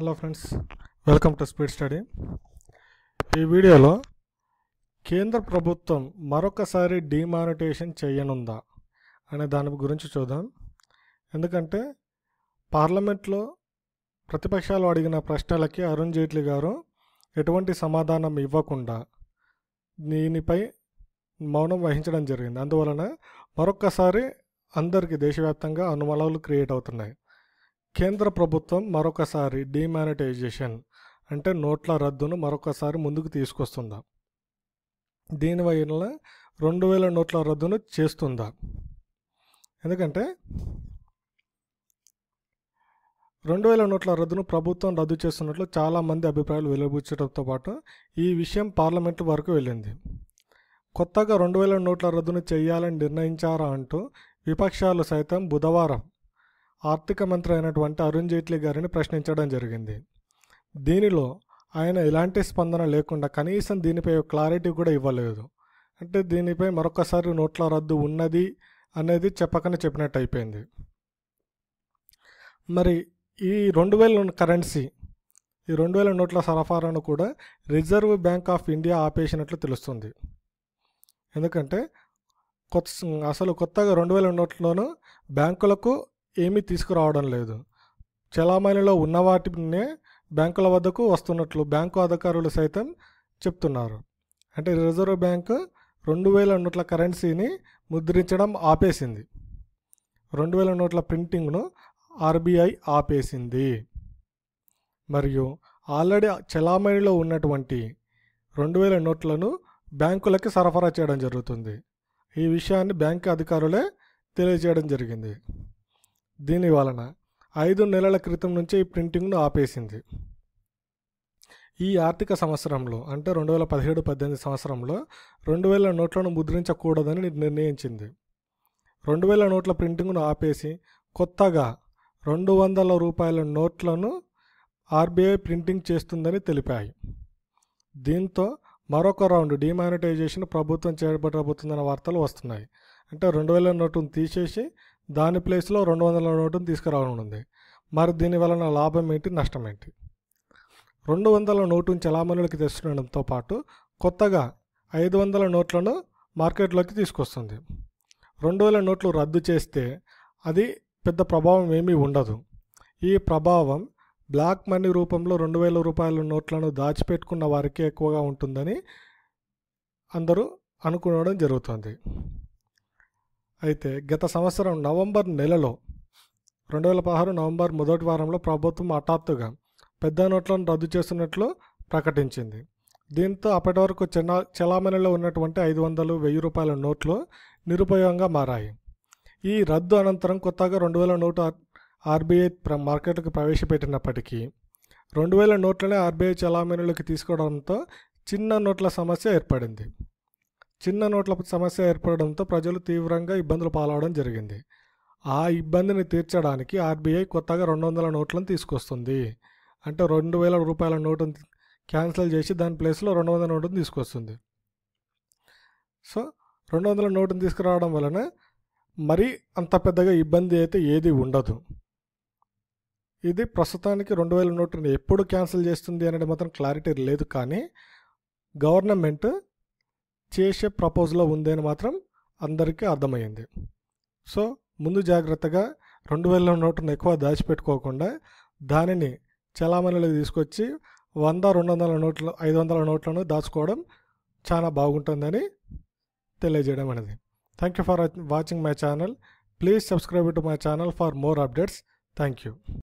Hello friends welcome to Speed Study. ఈ వీడియోలో కేంద్ర ప్రభుత్వం మరొకసారి డిమానిటేషన్ చేయనుందా అనే దాని గురించి చూద్దాం. ఎందుకంటే పార్లమెంట్లో ప్రతిపక్షాలు అడిగిన ప్రశ్నలకి అరుణ్ జైట్లీ గారు ఎటువంటి సమాధానం ఇవ్వకుండా దీనిపై మౌనం వహించడం జరిగింది. అందువలన మరొక్కసారి అందరికీ దేశవ్యాప్తంగా అనుమానాలు క్రియేట్ అవుతున్నాయి. కేంద్ర ప్రభుత్వం మరొకసారి డిమానిటైజేషన్ అంటే నోట్ల రద్దును మరొకసారి ముందుకు తీసుకొస్తుందా? దీనివల్ల రెండు వేల నోట్ల రద్దును చేస్తుందా? ఎందుకంటే రెండు వేల నోట్ల రద్దును ప్రభుత్వం రద్దు చేస్తున్నట్లు చాలామంది అభిప్రాయాలు వెలువచ్చడంతో పాటు ఈ విషయం పార్లమెంటు వరకు వెళ్ళింది. కొత్తగా రెండు వేల నోట్ల రద్దును చేయాలని నిర్ణయించారా అంటూ విపక్షాలు సైతం బుధవారం ఆర్థిక మంత్రి అయినటువంటి అరుణ్ జైట్లీ గారిని ప్రశ్నించడం జరిగింది. దీనిలో ఆయన ఎలాంటి స్పందన లేకుండా కనీసం దీనిపై క్లారిటీ కూడా ఇవ్వలేదు. అంటే దీనిపై మరొకసారి నోట్ల రద్దు ఉన్నది అనేది చెప్పకనే చెప్పినట్టు అయిపోయింది. మరి ఈ రెండు వేల కరెన్సీ ఈ రెండు వేల నోట్ల సరఫరాను కూడా రిజర్వ్ బ్యాంక్ ఆఫ్ ఇండియా ఆపేసినట్లు తెలుస్తుంది. ఎందుకంటే కొత్త అసలు కొత్తగా రెండు వేల నోట్లను బ్యాంకులకు ఏమీ తీసుకురావడం లేదు. చలామణిలో ఉన్న వాటినే బ్యాంకుల వద్దకు వస్తున్నట్లు బ్యాంకు అధికారులు సైతం చెప్తున్నారు. అంటే రిజర్వ్ బ్యాంకు రెండు వేల నోట్ల కరెన్సీని ముద్రించడం ఆపేసింది. రెండు వేల నోట్ల ప్రింటింగ్ను ఆర్బీఐ ఆపేసింది. మరియు ఆల్రెడీ చలామణిలో ఉన్నటువంటి రెండు వేల నోట్లను బ్యాంకులకి సరఫరా చేయడం జరుగుతుంది. ఈ విషయాన్ని బ్యాంకు అధికారులే తెలియజేయడం జరిగింది. దీని వలన ఐదు నెలల క్రితం నుంచే ఈ ప్రింటింగ్ను ఆపేసింది. ఈ ఆర్థిక సంవత్సరంలో అంటే రెండు వేల పదిహేడు పద్దెనిమిది సంవత్సరంలో రెండు వేల నోట్లను ముద్రించకూడదని నిర్ణయించింది. రెండు వేల నోట్ల ప్రింటింగ్ను ఆపేసి కొత్తగా రెండు వందల రూపాయల నోట్లను ఆర్బీఐ ప్రింటింగ్ చేస్తుందని తెలిపాయి. దీంతో మరొక రౌండ్ డిమానిటైజేషన్ ప్రభుత్వం చేపట్టబోతుందన్న వార్తలు వస్తున్నాయి. అంటే రెండు వేల నోటును తీసేసి దాని ప్లేస్లో రెండు వందల నోటును తీసుకురావనుంది మరి దీని వలన లాభం ఏంటి నష్టం ఏంటి రెండు వందల నోటును చలామణులకి తెస్తుండడంతో పాటు కొత్తగా ఐదు వందల నోట్లను మార్కెట్లోకి తీసుకొస్తుంది. రెండు వేల నోట్లు రద్దు చేస్తే అది పెద్ద ప్రభావం ఏమీ ఉండదు. ఈ ప్రభావం బ్లాక్ మనీ రూపంలో రెండు వేల రూపాయల నోట్లను దాచిపెట్టుకున్న వారికి ఎక్కువగా ఉంటుందని అందరూ అనుకోవడం జరుగుతుంది. అయితే గత సంవత్సరం నవంబర్ నెలలో రెండు వేల పదహారు నవంబర్ మొదటి వారంలో ప్రభుత్వం హఠాత్తుగా పెద్ద నోట్లను రద్దు చేస్తున్నట్లు ప్రకటించింది. దీంతో అప్పటి వరకు చెలా చలామణిలో ఉన్నటువంటి ఐదు వందలు వెయ్యి రూపాయల నోట్లు నిరుపయోగంగా మారాయి. ఈ రద్దు అనంతరం కొత్తగా రెండు వేల నోటు ఆర్బీఐ మార్కెట్కు ప్రవేశపెట్టినప్పటికీ రెండు వేల నోట్లనే ఆర్బీఐ చలామణిలోకి తీసుకోవడంతో చిన్న నోట్ల సమస్య ఏర్పడింది. చిన్న నోట్ల సమస్య ఏర్పడడంతో ప్రజలు తీవ్రంగా ఇబ్బందులు పాలవడం జరిగింది. ఆ ఇబ్బందిని తీర్చడానికి ఆర్బీఐ కొత్తగా రెండు వందల నోట్లను తీసుకొస్తుంది. అంటే రెండు వేల రూపాయల నోటును క్యాన్సిల్ చేసి దాని ప్లేస్లో రెండు వందల నోటును తీసుకొస్తుంది. సో రెండు వందల నోటును తీసుకురావడం వలన మరీ అంత పెద్దగా ఇబ్బంది అయితే ఏది ఉండదు. ఇది ప్రస్తుతానికి రెండు వేల నోటుని ఎప్పుడు క్యాన్సిల్ చేస్తుంది అనేది మాత్రం క్లారిటీ లేదు కానీ గవర్నమెంట్ చేసే ప్రపోజల్లో ఉంది అని మాత్రం అందరికీ అర్థమైంది సో ముందు జాగ్రత్తగా రెండు వేల నోటును ఎక్కువ దాచిపెట్టుకోకుండా దానిని చలామణిలో తీసుకొచ్చి వంద రెండు వందల నోట్లు ఐదు వందల నోట్లను దాచుకోవడం చాలా బాగుంటుందని తెలియజేయడం అనేది. Thank you for watching my channel please subscribe to my channel for more updates thank you